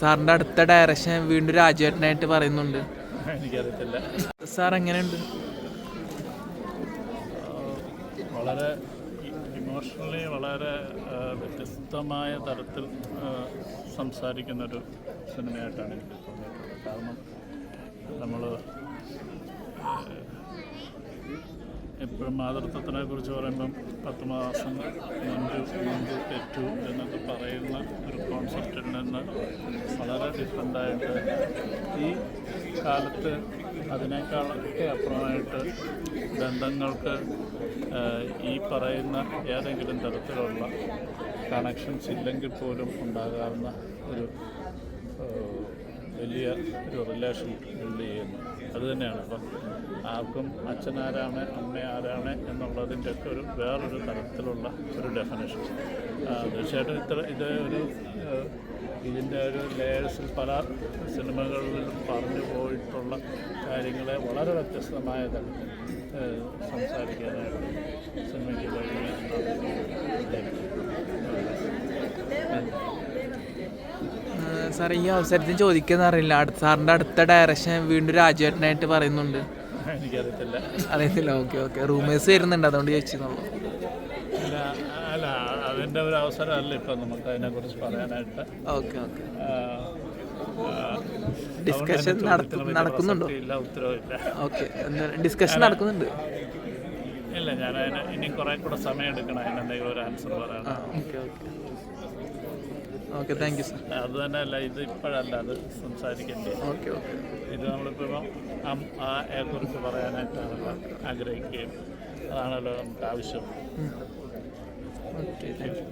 സാറിന്റെ അടുത്ത ഡയറക്ഷൻ വീണ്ടും രാജുവേട്ടനായിട്ട് പറയുന്നുണ്ട്. എനിക്കറിയത്തില്ല. സാർ എങ്ങനെയുണ്ട്? വളരെ ഇമോഷണലി വളരെ വ്യത്യസ്തമായ തരത്തിൽ സംസാരിക്കുന്നൊരു സിനിമയായിട്ടാണ് എനിക്ക് തോന്നിയിട്ടുള്ളത്. കാരണം നമ്മൾ എപ്പോഴും മാതൃത്വത്തിനെ കുറിച്ച് പറയുമ്പം പത്ത് മാസം മുൻപ് മുൻപ് തെറ്റു എന്നൊക്കെ പറയുന്ന ഒരു കോൺസെപ്റ്റിൽ നിന്ന് വളരെ ഡിഫറെന്റായിട്ട് ഈ കാലത്ത് അതിനേക്കാളൊക്കെ അപ്പുറമായിട്ട് ബന്ധങ്ങൾക്ക് ഈ പറയുന്ന ഏതെങ്കിലും തരത്തിലുള്ള കണക്ഷൻസ് ഇല്ലെങ്കിൽ പോലും ഉണ്ടാകാവുന്ന ഒരു വലിയ ഒരു റിലേഷൻ ബിൽഡ് ചെയ്യുന്നു. അത് തന്നെയാണ്. അപ്പം ആർക്കും അച്ഛനാരാണ് അമ്മ ആരാണ് എന്നുള്ളതിന്റെ ഒക്കെ ഒരു വേറൊരു തരത്തിലുള്ള ഒരു ഡെഫിനേഷൻ തീർച്ചയായിട്ടും ഇത്ര ഇത് ഒരു ഇതിന്റെ ഒരു ലേയേഴ്സിൽ പല സിനിമകളിലും പറഞ്ഞു പോയിട്ടുള്ള കാര്യങ്ങളെ വളരെ വ്യത്യസ്തമായ തരത്തിൽ സംസാരിക്കാനായിട്ട് സിനിമയ്ക്ക് കഴിയും സാർ ഈ അവസരത്തിൽ ചോദിക്കുന്ന അറിയില്ല. അടുത്ത സാറിന്റെ അടുത്ത ഡയറക്ഷൻ വീണ്ടും രാജുവേട്ടനായിട്ട് പറയുന്നുണ്ട്. എനിക്കറിയത്തില്ല. അറിയത്തില്ല. Okay okay. റൂമേഴ്സ് വരുന്നുണ്ട്. അതുകൊണ്ട് ചോദിച്ചെന്നുള്ളൂ അല്ല അതിന്റെ ഒരു അവസരമല്ല ഇപ്പം നമുക്ക് അതിനെക്കുറിച്ച് പറയാനായിട്ട്. ഓക്കെ ഡിസ്കഷൻ നടക്കുന്നുണ്ടോ? ഇല്ല ഉത്തരവില്ല. ഓക്കെ ഡിസ്കഷൻ നടക്കുന്നുണ്ട്. ഇല്ല ഞാൻ അതിന് ഇനി കുറെ കൂടെ സമയം എടുക്കണം. അതിനെന്തെങ്കിലും ഒരു ആൻസർ പറയാൻ okay okay. Okay thank you sir അത് തന്നെ അല്ല ഇത് ഇപ്പോഴല്ല അത് സംസാരിക്കേണ്ടത്. ഓക്കെ ഓക്കെ ഇത് നമ്മളിപ്പോൾ കുറിച്ച് പറയാനായിട്ടാണല്ലോ ആഗ്രഹിക്കുകയും അതാണല്ലോ നമുക്ക് ആവശ്യം. Okay thank U